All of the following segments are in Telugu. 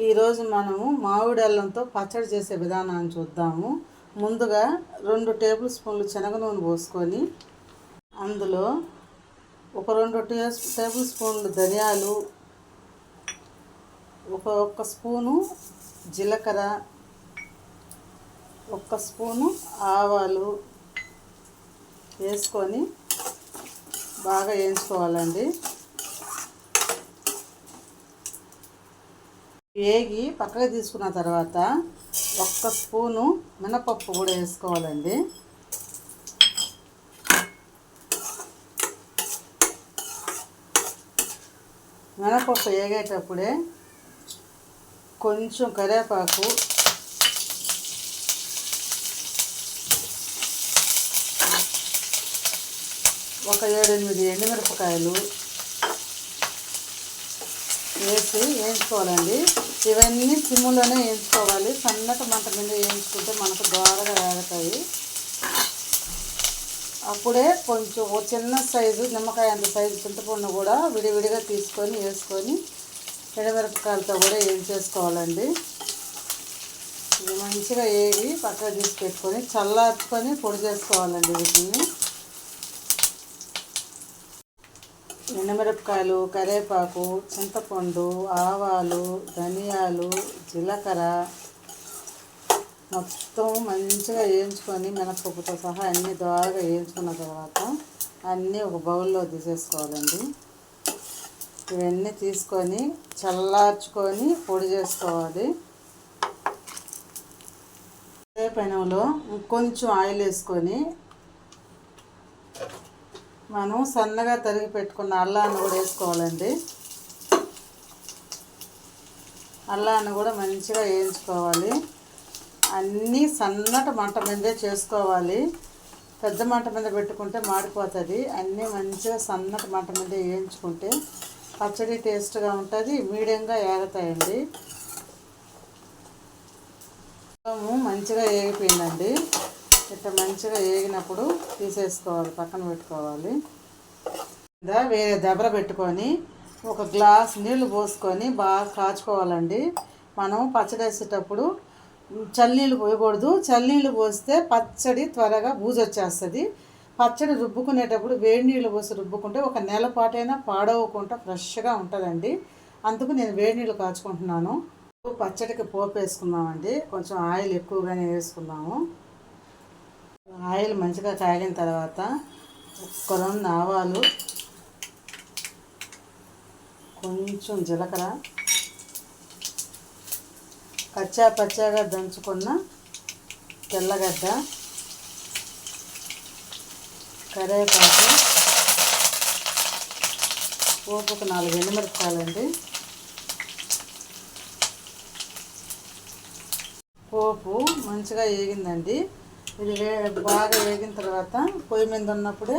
ఈరోజు మనము మామిడి అల్లంతో పచ్చడి చేసే విధానాన్ని చూద్దాము. ముందుగా రెండు టేబుల్ స్పూన్లు శనగ నూనె పోసుకొని అందులో ఒక రెండు టేబుల్ స్పూన్లు ధనియాలు ఒక ఒక్క స్పూను జీలకర్ర ఒక్క స్పూను ఆవాలు వేసుకొని బాగా వేయించుకోవాలండి. వేగి పక్కకు తీసుకున్న తర్వాత ఒక్క స్పూను మినపప్పు కూడా వేసుకోవాలండి. మినపప్పు వేగేటప్పుడే కొంచెం కరివేపాకు ఒక ఏడెనిమిది ఎండుమిరపకాయలు వేసి వేయించుకోవాలండి. ఇవన్నీ సిమ్ములోనే వేయించుకోవాలి. సన్నటి మంట మీద వేయించుకుంటే మనకు దోరగా వేగుతాయి అప్పుడే కొంచెం ఓ చిన్న సైజు నిమ్మకాయ అంత సైజు చింతపండు కూడా విడివిడిగా తీసుకొని వేసుకొని ఎండుమిరపకాయలతో కూడా వేయించేసుకోవాలండి. ఇది మంచిగా వేగి పక్కన తీసి పెట్టుకొని చల్లార్చుకొని పొడి చేసుకోవాలండి వీటిని. ఎండుమిరపకాయలు కరివేపాకు చింతపండు ఆవాలు ధనియాలు జీలకర్ర మొత్తం మంచిగా వేయించుకొని మినపప్పుతో సహా అన్నీ దోరగా వేయించుకున్న తర్వాత అన్నీ ఒక బౌల్లో తీసేసుకోవాలండి. ఇవన్నీ తీసుకొని చల్లార్చుకొని పొడి చేసుకోవాలి. అదే పెనంలో కొంచెం ఆయిల్ వేసుకొని మనం సన్నగా తరిగి పెట్టుకున్న అల్లాన్ని కూడా వేసుకోవాలండి. అల్లాన్ని కూడా మంచిగా వేయించుకోవాలి. అన్నీ సన్నటి మంట మీదే చేసుకోవాలి. పెద్ద మంట మీద పెట్టుకుంటే మాడిపోతుంది. అన్నీ మంచిగా సన్నటి మంట మీద వేయించుకుంటే పచ్చడి టేస్ట్గా ఉంటుంది మీడియంగా ఏగుతాయండి. మంచిగా ఏగిపోయిందండి. ఇట్లా మంచిగా వేగినప్పుడు తీసేసుకోవాలి పక్కన పెట్టుకోవాలి. వేరే దెబ్బర పెట్టుకొని ఒక గ్లాస్ నీళ్ళు పోసుకొని బాగా కాచుకోవాలండి. మనం పచ్చడి వేసేటప్పుడు చల్లనీళ్ళు పోయకూడదు. చల్లనీళ్ళు పోస్తే పచ్చడి త్వరగా బూజు వచ్చేస్తుంది. పచ్చడి రుబ్బుకునేటప్పుడు వేడి నీళ్ళు పోసి రుబ్బుకుంటే ఒక నెల పాటైనా పాడవకుండా ఫ్రెష్గా ఉంటుందండి. అందుకు నేను వేడి నీళ్ళు కాచుకుంటున్నాను. పచ్చడికి పోపు వేసుకున్నామండి కొంచెం ఆయిల్ ఎక్కువగానే వేసుకున్నాము ఆయిల్ మంచిగా కాగిన తర్వాత ఒక రెండు ఆవాలు కొంచెం జీలకర్ర కచ్చా పచ్చాగా దంచుకున్న తెల్లగడ్డ కరివేపాకు పోపుకు నాలుగు ఎండుమిరపకాయలండి. పోపు మంచిగా వేగిందండి. ఇది వే బాగా వేగిన తర్వాత పొయ్యి మీద ఉన్నప్పుడే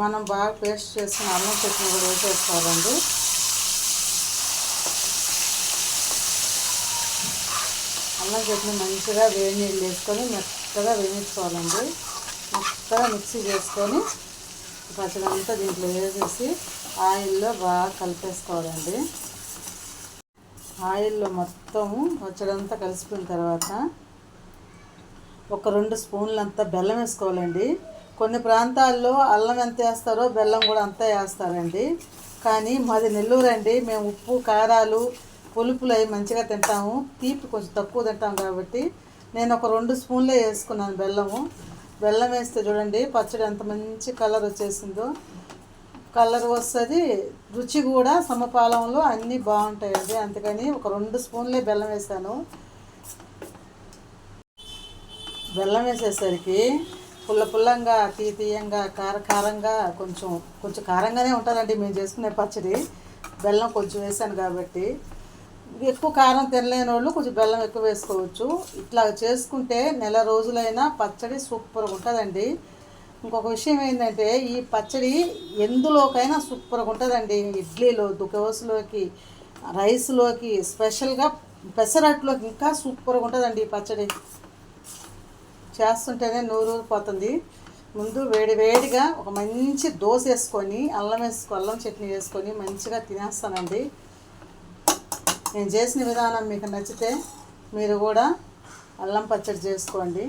మనం బాగా పేస్ట్ చేసిన అల్లం చట్నీ కూడా వేసేసుకోవాలండి అల్లం చట్నీ మంచిగా వేడి నీళ్ళు వేసుకొని మెత్తగా వేయించుకోవాలండి. మెత్తగా మిక్సీ చేసుకొని పచ్చడి అంతా దీంట్లో వేసేసి ఆయిల్లో బాగా కలిపేసుకోవాలండి. ఆయిల్లో మొత్తము పచ్చడంతా కలిసిపోయిన తర్వాత ఒక రెండు స్పూన్లంతా బెల్లం వేసుకోవాలండి. కొన్ని ప్రాంతాల్లో అల్లం ఎంత వేస్తారో బెల్లం కూడా అంతా వేస్తారండి. కానీ మాది నెల్లూరు అండి. మేము ఉప్పు కారాలు పులుపులు అవి మంచిగా తింటాము. తీపి కొంచెం తక్కువ తింటాం కాబట్టి నేను ఒక రెండు స్పూన్లే వేసుకున్నాను బెల్లము. బెల్లం వేస్తే చూడండి పచ్చడి ఎంత మంచి కలర్ వచ్చేసిందో. కలర్ వస్తుంది. రుచి కూడా సమపాలంలో అన్నీ బాగుంటాయండి. అందుకని ఒక రెండు స్పూన్లే బెల్లం వేసాను. బెల్లం వేసేసరికి పుల్ల పుల్లంగా తీ తీయంగా కార కారంగా కొంచెం కొంచెం కారంగానే ఉంటుందండి మేము చేసుకునే పచ్చడి. బెల్లం కొంచెం వేసాను కాబట్టి. ఎక్కువ కారం తినలేని వాళ్ళు కొంచెం బెల్లం ఎక్కువ వేసుకోవచ్చు. ఇట్లా చేసుకుంటే నెల రోజులైనా పచ్చడి సూపర్గా ఉంటుందండి. ఇంకొక విషయం ఏంటంటే ఈ పచ్చడి ఎందులోకైనా సూపర్గా ఉంటుందండి. ఇడ్లీలో దోశలోకి రైస్లోకి స్పెషల్గా పెసరట్లోకి ఇంకా సూపర్గా ఉంటుందండి ఈ పచ్చడి. చేస్తుంటేనే నూరు పోతుంది. ముందు వేడి వేడిగా ఒక మంచి దోశ వేసుకొని అల్లం వేసుకొని అల్లం చట్నీ వేసుకొని మంచిగా తినేస్తానండి. నేను చేసిన విధానం మీకు నచ్చితే మీరు కూడా అల్లం పచ్చడి చేసుకోండి.